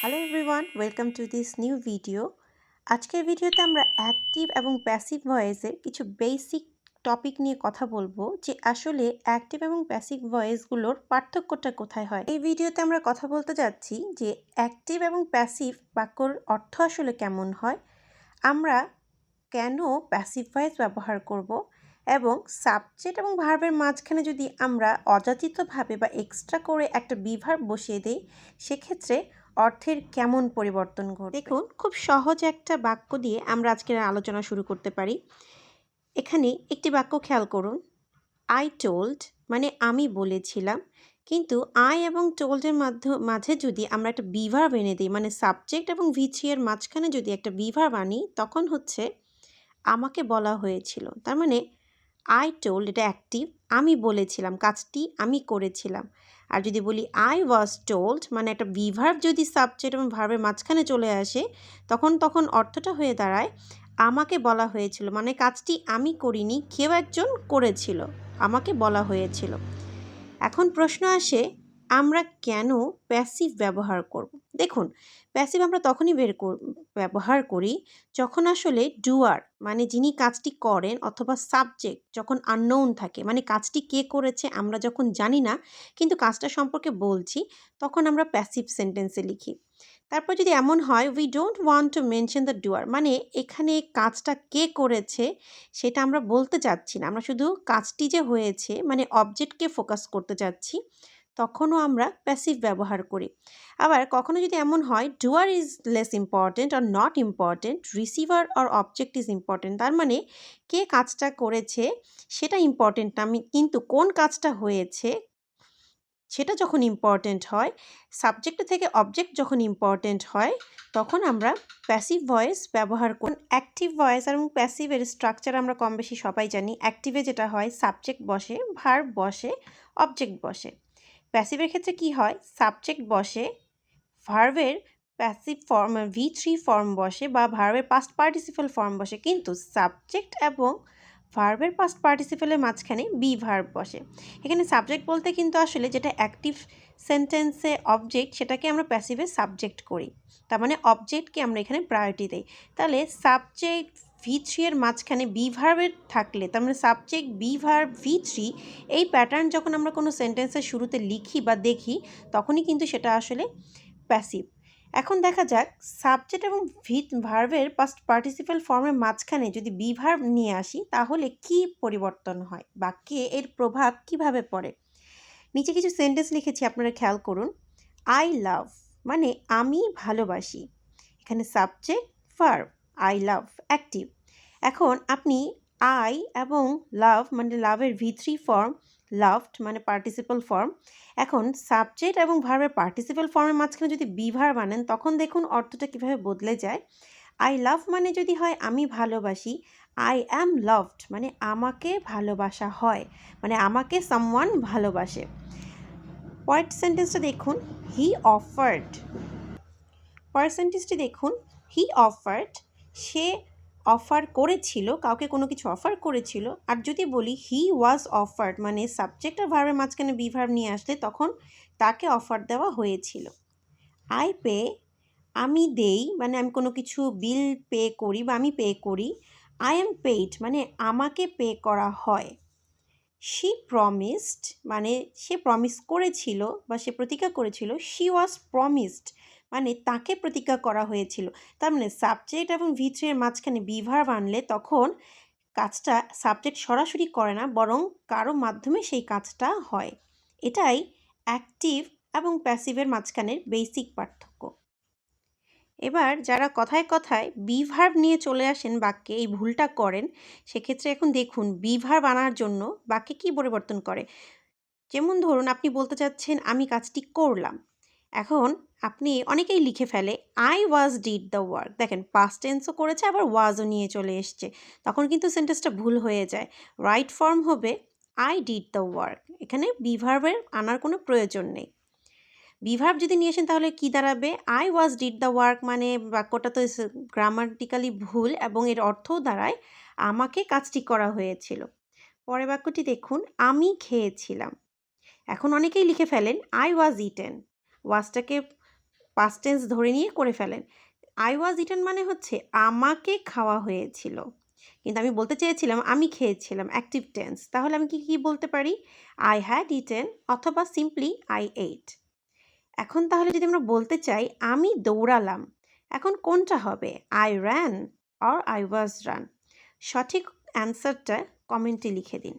Hello everyone welcome to this new video আজকের ভিডিওতে আমরা অ্যাক্টিভ এবং প্যাসিভ ভয়েসের কিছু বেসিক টপিক নিয়ে কথা বলব, যে আসলে অ্যাক্টিভ এবং প্যাসিভ ভয়েসগুলোর পার্থক্যটা কোথায় হয়। এই ভিডিওতে আমরা কথা বলতে যাচ্ছি যে অ্যাক্টিভ এবং প্যাসিভ বাক্যর অর্থ আসলে কেমন হয়, আমরা কেন প্যাসিভ ভয়েস ব্যবহার করব, এবং সাবজেক্ট এবং ভার্বের মাঝখানে যদি আমরা অযাচিতভাবে বা এক্সট্রা করে একটা বিভার বসিয়ে দিই, সেক্ষেত্রে অর্থের কেমন পরিবর্তন ঘটে দেখুন, খুব সহজ একটা বাক্য দিয়ে আমরা আজকের আলোচনা শুরু করতে পারি। এখানে একটি বাক্য খেয়াল করুন। আই টোল্ড মানে আমি বলেছিলাম। কিন্তু আই এবং টোল্ডের মাধ্য, মাঝে যদি আমরা একটা বিভার এনে দিই মানে সাবজেক্ট এবং এর মাঝখানে যদি একটা বিভার বানি তখন হচ্ছে আমাকে বলা হয়েছিল। তার মানে আই টোল্ড এটা অ্যাক্টিভ আমি বলেছিলাম, কাজটি আমি করেছিলাম। আর যদি বলি আই ওয়াজ টোল্ড মানে একটা বিভার্ভ যদি সাবজেক্ট এবং ভার্ভের মাঝখানে চলে আসে, তখন তখন অর্থটা হয়ে দাঁড়ায়, আমাকে বলা হয়েছিল। মানে কাজটি আমি করিনি, কেউ একজন করেছিল, আমাকে বলা হয়েছিল। এখন প্রশ্ন আসে আমরা কেন প্যাসিভ ব্যবহার করব? দেখুন প্যাসিভ আমরা তখনই বের ব্যবহার করি যখন আসলে ডুয়ার মানে যিনি কাজটি করেন অথবা সাবজেক্ট যখন আননোন থাকে মানে কাজটি কে করেছে আমরা যখন জানি না, কিন্তু কাজটা সম্পর্কে বলছি, তখন আমরা প্যাসিভ সেন্টেন্সে লিখি। তারপর যদি এমন হয় we don't want to mention the doer মানে এখানে কাজটা কে করেছে সেটা আমরা বলতে চাচ্ছি না, আমরা শুধু কাজটি যে হয়েছে মানে অবজেক্টকে ফোকাস করতে চাচ্ছি তখনও আমরা প্যাসিভ ব্যবহার করি। আবার কখনো যদি এমন হয় ডুয়ার ইজ লেস ইম্পর্টেন্ট আর নট ইম্পর্টেন্ট রিসিভার আর অবজেক্ট ইজ ইম্পর্টেন্ট তার মানে কে কাজটা করেছে সেটা ইম্পর্টেন্ট না। আমি কিন্তু কোন কাজটা হয়েছে সেটা যখন ইম্পর্টেন্ট হয় সাবজেক্ট থেকে অবজেক্ট যখন ইম্পর্টেন্ট হয়, তখন আমরা প্যাসিভ ভয়েস ব্যবহার করি। অ্যাক্টিভ ভয়েস এবং প্যাসিভের স্ট্রাকচার আমরা কম বেশি সবাই জানি। অ্যাক্টিভে যেটা হয় সাবজেক্ট বসে ভার্ব বসে অবজেক্ট বসে। প্যাসিভের ক্ষেত্রে কি হয়? সাবজেক্ট বসে ভার্ভের passive form V three form বসে বা ভার্ভের পাস্ট পার্টিসিপাল ফর্ম বসে। কিন্তু সাবজেক্ট এবং ভার্বের পাস্ট পার্টিসিপালের মাঝখানে বি ভার্ব বসে। এখানে সাবজেক্ট বলতে কিন্তু আসলে যেটা অ্যাক্টিভ সেন্টেন্সে অবজেক্ট সেটাকে আমরা প্যাসিভে সাবজেক্ট করি। তার মানে অবজেক্টকে আমরা এখানে প্রায়োরিটি দিই। তাহলে সাবজেক্ট ভি থ্রি এর মাঝখানে বি ভার্বের থাকলে, তার মানে subject be verb V three এই প্যাটার্ন যখন আমরা কোনো সেন্টেন্সের শুরুতে লিখি বা দেখি, তখনই কিন্তু সেটা আসলে প্যাসিভ এখন দেখা যাক সাবজেক্ট এবং ভিত ভার্বের পাস্ট পার্টিসিপাল ফর্মের মাঝখানে যদি বি ভার্ব নিয়ে আসি, তাহলে কি পরিবর্তন হয় বাক্যে এর প্রভাব কীভাবে পড়ে? নিচে কিছু সেন্টেন্স লিখেছি, আপনারা খেয়াল করুন। আই লাভ মানে আমি ভালোবাসি। এখানে subject verb I love active এখন আপনি আই এবং লাভ মানে লাভের ভি থ্রি ফর্ম লাভড মানে পার্টিসিপাল ফর্ম এখন সাবজেক্ট এবং ভার্বের পার্টিসিপাল ফর্মের মাঝখানে যদি বিভার বানেন, তখন দেখুন অর্থটা কীভাবে বদলে যায়। আই লাভ মানে যদি হয়, আমি ভালোবাসি। আই অ্যাম লাভড মানে আমাকে ভালোবাসা হয় মানে আমাকে সামওয়ান ভালোবাসে। পয়েন্ট সেন্টেন্সটা দেখুন হি অফার্ড পার্সেন্টেজটি দেখুন হি অফার্ড সে অফার করেছিল, কাউকে কোনো কিছু অফার করেছিল, আর যদি বলি হি ওয়াজ অফার্ড মানে সাবজেক্ট আর ভার্বের মাঝখানে বি নিয়ে আসলে তখন তাকে অফার দেওয়া হয়েছিল। আই পে আমি দেই মানে আমি কোনো কিছু বিল পে করি বা আমি পে করি আই এম পেইড মানে আমাকে পে করা হয়। শি প্রমিসড মানে সে প্রমিস করেছিল বা সে প্রতিজ্ঞা করেছিল শি ওয়াজ প্রমিসড মানে তাকে প্রতিজ্ঞা করা হয়েছিল। তার মানে সাবজেক্ট এবং ভিথ্রের মাঝখানে বিভার আনলে তখন কাজটা সাবজেক্ট সরাসরি করে না, বরং কারও মাধ্যমে সেই কাজটা হয়। এটাই অ্যাক্টিভ এবং প্যাসিভের মাঝখানের বেসিক পার্থক্য। এবার যারা কথায় কথায় বিভার নিয়ে চলে আসেন, বাক্যে এই ভুলটা করেন, সেক্ষেত্রে এখন দেখুন বিভার বানার জন্য বাক্যে কী পরিবর্তন করে। যেমন ধরুন আপনি বলতে চাচ্ছেন, আমি কাজটি করলাম। এখন আপনি অনেকেই লিখে ফেলে I was did the work দেখেন পাস্ট টেন্সও করেছে, আবার ওয়াজও নিয়ে চলে এসছে। তখন কিন্তু সেন্টেন্সটা ভুল হয়ে যায়। রাইট ফর্ম হবে আই ডিড দ্য ওয়ার্ক এখানে বিভার্বের আনার কোনো প্রয়োজন নেই। বিভার্ব যদি নিয়ে আসেন, তাহলে কী দাঁড়াবে? I was did the work মানে বাক্যটা তো গ্রামাটিক্যালি ভুল এবং এর অর্থও দাঁড়ায়, আমাকে কাজটি করা হয়েছিল। পরের বাক্যটি দেখুন, আমি খেয়েছিলাম। এখন অনেকেই লিখে ফেলেন আই ওয়াজ ইটেন ওয়াজটাকে পাস্ট টেন্স ধরে নিয়ে করে ফেলেন। আই ওয়াজ ইটেন মানে হচ্ছে আমাকে খাওয়া হয়েছিল। কিন্তু আমি বলতে চেয়েছিলাম, আমি খেয়েছিলাম অ্যাক্টিভ টেন্স তাহলে আমি কি, কী বলতে পারি? আই হ্যাড ইটেন অথবা সিম্পলি আই এইট এখন তাহলে যদি আমরা বলতে চাই, আমি দৌড়ালাম। এখন কোনটা হবে? I ran or I was run সঠিক অ্যান্সারটা কমেন্টে লিখে দিন।